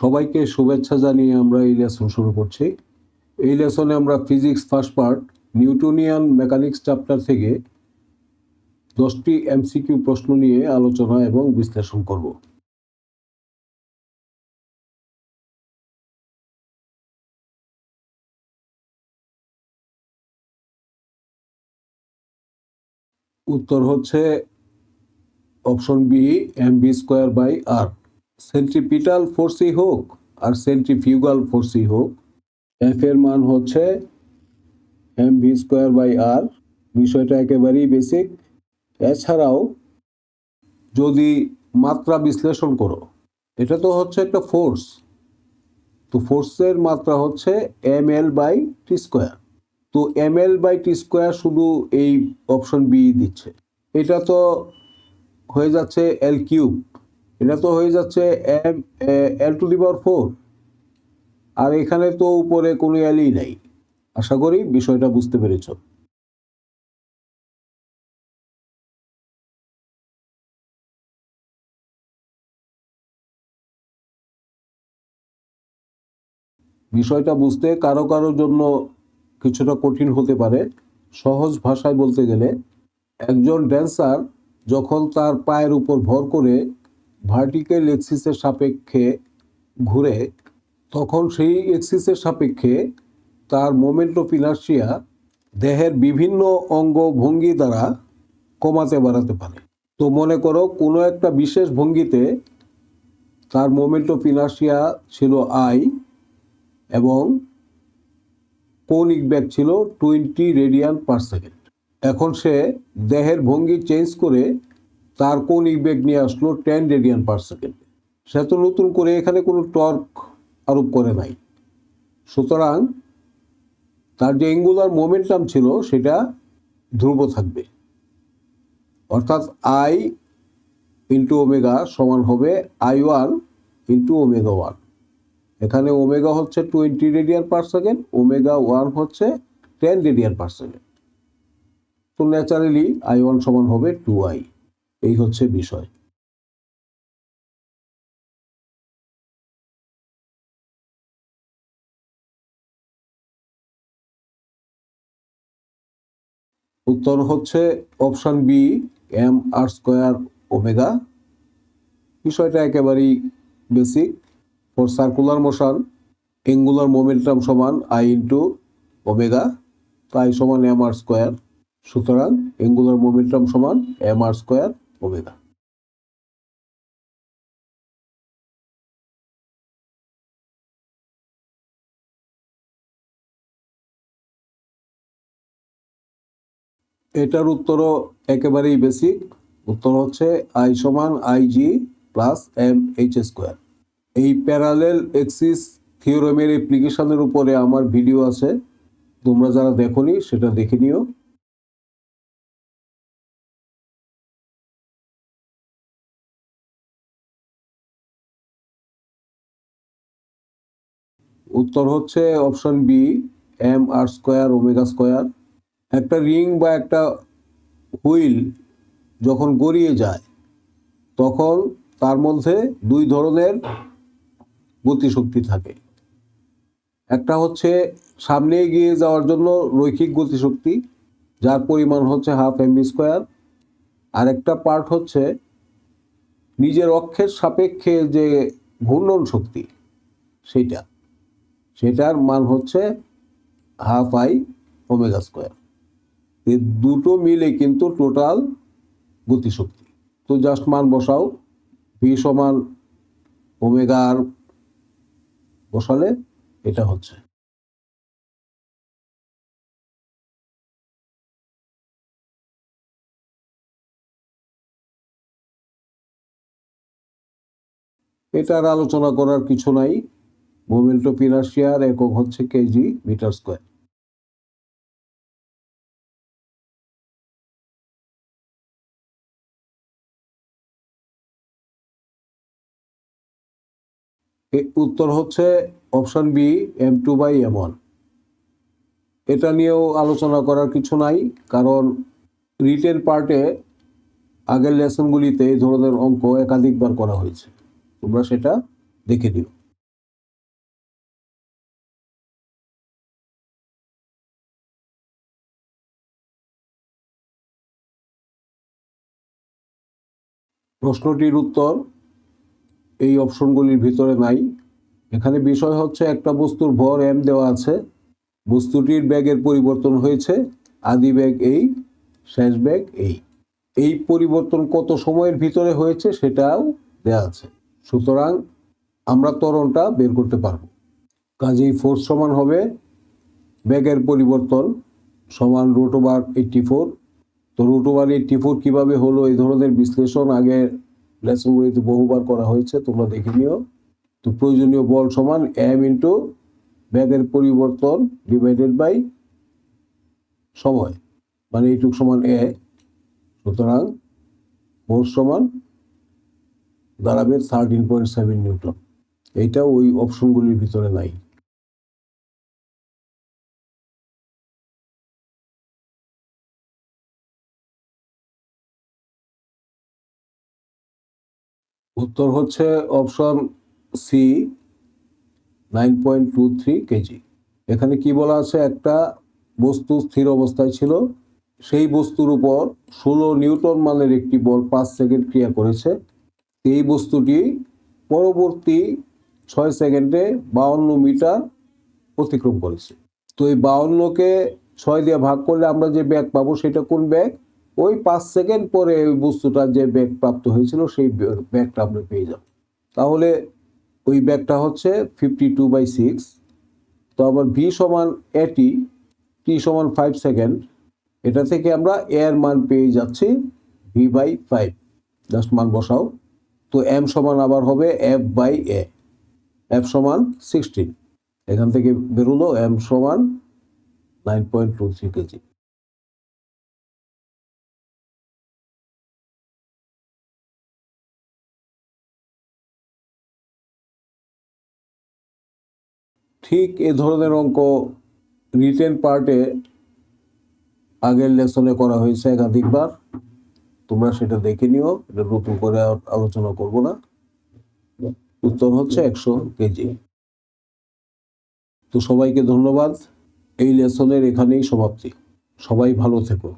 সবাইকে শুভেচ্ছা জানিয়ে আমরা এই লেসন শুরু করছি। এই লেসনে আমরা physics first part Newtonian mechanics chapter থেকে দশটি এমসিকিউ প্রশ্ন নিয়ে আলোচনা এবং বিশ্লেষণ করব। উত্তর হচ্ছে option B M B square by R centripetal ফোর্সই হোক আর সেন্ট্রিফিউগাল ফোর্সই হোক এফ এর মান হচ্ছে M V square by R বিষয়টা একেবারেই বেসিক এছাড়াও যদি মাত্রা বিশ্লেষণ করো, এটা তো হচ্ছে একটা ফোর্স তো ফোর্সের মাত্রা হচ্ছে M L by T square তো M L by T square শুধু এই অপশন বি দিচ্ছে। এটা তো হয়ে যাচ্ছে এল কিউব এটা তো হয়ে যাচ্ছে M L to the power four আর এখানে তো উপরে কোনো এলই নেই। আশা করি বিষয়টা বুঝতে পেরেছ। বিষয়টা বুঝতে কারও কারোর জন্য কিছুটা কঠিন হতে পারে। সহজ ভাষায় বলতে গেলে, একজন ড্যান্সার যখন তার পায়ের উপর ভর করে ভার্টিক্যাল এক্সিসের সাপেক্ষে ঘুরে, তখন সেই এক্সিসের সাপেক্ষে তার মোমেন্ট অফ ইনার্সিয়া দেহের বিভিন্ন অঙ্গ ভঙ্গি দ্বারা কমাতে বাড়াতে পারে। তো মনে করো কোনো একটা বিশেষ ভঙ্গিতে তার মোমেন্ট অফ ইনার্সিয়া ছিল আই এবং কৌণিক ব্যাগ ছিল টোয়েন্টি রেডিয়ান পার সেকেন্ড এখন সে দেহের ভঙ্গি চেঞ্জ করে তার কৌণিক বেগ নিয়ে আসলো টেন রেডিয়ান পার সেকেন্ড সে তো নতুন করে এখানে কোনো টর্ক আরোপ করে নাই। সুতরাং তার যে এঙ্গুলার মোমেন্টাম ছিল, সেটা ধ্রুব থাকবে। অর্থাৎ আই ইন্টু ওমেগা সমান হবে I one into omega one এখানে ওমেগা হচ্ছে twenty radian per second omega one হচ্ছে টেন রেডিয়ান পার সেকেন্ড তো ন্যাচারালি আই ওয়ান সমান হবে টু আই এই হচ্ছে বিষয়। উত্তর হচ্ছে option B, M R square omega. বিষয়টা একেবারেই basic. For circular motion, angular momentum সমান আই ইন্টু ওমেগা, তাই সমান এম আর স্কোয়ার। সুতরাং এঙ্গুলার মোমেন্টাম সমান এম আর স্কোয়ার ওমেগা এটার উত্তরও একেবারেই বেসিক উত্তর হচ্ছে আই সমান I G plus M H square এই প্যারালেল এক্সিস থিওরেমের অ্যাপ্লিকেশনের উপরে আমার ভিডিও আছে। তোমরা যারা দেখোনি, সেটা দেখে নিও। উত্তর হচ্ছে option B, M R square, omega square. একটা রিং বা একটা হুইল যখন গড়িয়ে যায়, তখন তার মধ্যে দুই ধরনের গতিশক্তি থাকে। একটা হচ্ছে সামনে এগিয়ে যাওয়ার জন্য রৈখিক গতিশক্তি, যার পরিমাণ হচ্ছে হাফ এম স্কোয়ার। আর একটা পার্ট হচ্ছে নিজের অক্ষের সাপেক্ষে যে ঘূর্ণন শক্তি, সেইটা। সেটার মান হচ্ছে হাফ আই ওমেগা স্কোয়ার এই দুটো মিলে কিন্তু টোটাল গতিশক্তি। তো জাস্ট মান বসাও ভি সমান ওমেগা আর বসালে এটা হচ্ছে। এটার আলোচনা করার কিছু নাই। মোমেন্ট একক হচ্ছে কেজি মিটার স্কোয়ার। উত্তর হচ্ছে option B, M two by M one. এটা নিয়েও আলোচনা করার কিছু নাই, কারণ রিটেন পার্টে আগের লেসনগুলিতে এই ধরনের অঙ্ক একাধিকবার করা হয়েছে। তোমরা সেটা দেখে দিও প্রশ্নটির উত্তর এই অপশনগুলির ভিতরে নাই। এখানে বিষয় হচ্ছে একটা বস্তুর ভর এম দেওয়া আছে। বস্তুটির ব্যাগের পরিবর্তন হয়েছে। আদি ব্যাগ এই, শেষ ব্যাগ এই। এই পরিবর্তন কত সময়ের ভিতরে হয়েছে সেটাও দেওয়া আছে। সুতরাং আমরা ত্বরণটা বের করতে পারব। কাজেই ফোর্স সমান হবে, ব্যাগের পরিবর্তন সমান রুট ওভার এইট্টি ফোর তো রুট ওভার এইট্টি ফোর কীভাবে হলো এই ধরনের বিশ্লেষণ আগে লেসনগুলিতে বহুবার করা হয়েছে, তোমরা দেখে নিও। তো প্রয়োজনীয় বল সমান এম ইন্টু ব্যাগের পরিবর্তন ডিভাইডেড বাই সময় মানে এইটুক সমান এ। সুতরাং ফোর্স সমান দাঁড়াবে থার্টিন পয়েন্ট সেভেন নিউটন। এইটা ওই অপশনগুলির ভিতরে নাই। উত্তর হচ্ছে option C nine point two three KG. এখানে কি বলা আছে? একটা বস্তু স্থির অবস্থায় ছিল। সেই বস্তুর উপর ষোলো নিউটন মানের একটি বল পাঁচ সেকেন্ড ক্রিয়া করেছে। এই বস্তুটি পরবর্তী ছয় সেকেন্ডে বাউন্ন মিটার অতিক্রম করেছে। তো এই বাউন্নকে ছয় দিয়ে ভাগ করলে আমরা যে ব্যাগ পাবো সেটা কোন ব্যাগ? ওই পাঁচ সেকেন্ড পরে ওই বস্তুটার যে ব্যাগ প্রাপ্ত হয়েছিল, সেই ব্যাগটা আমরা পেয়ে যাব তাহলে ওই ব্যাগটা হচ্ছে ফিফটি টু বাই সিক্স তো আবার ভি সমান এটি টি সমান ফাইভ সেকেন্ড এটা থেকে আমরা এর মান পেয়ে যাচ্ছি ভি বাই ফাইভ জাস্ট মান বসাও। তো এম সমান আবার হবে এফ বাই এ এফ সমান সিক্সটিন এখান থেকে বেরোলো এম সমান nine point two three KG. ঠিক এ ধরনের অঙ্ক রিটেন পার্টে আগের লেসনে করা হয়েছে একাধিকবার। তোমরা সেটা দেখে নিও, এটা নতুন করে আলোচনা করব না। উত্তর হচ্ছে একশো কেজি। তো সবাইকে ধন্যবাদ। এই লেসনের এখানেই সমাপ্তি। সবাই ভালো থেকো।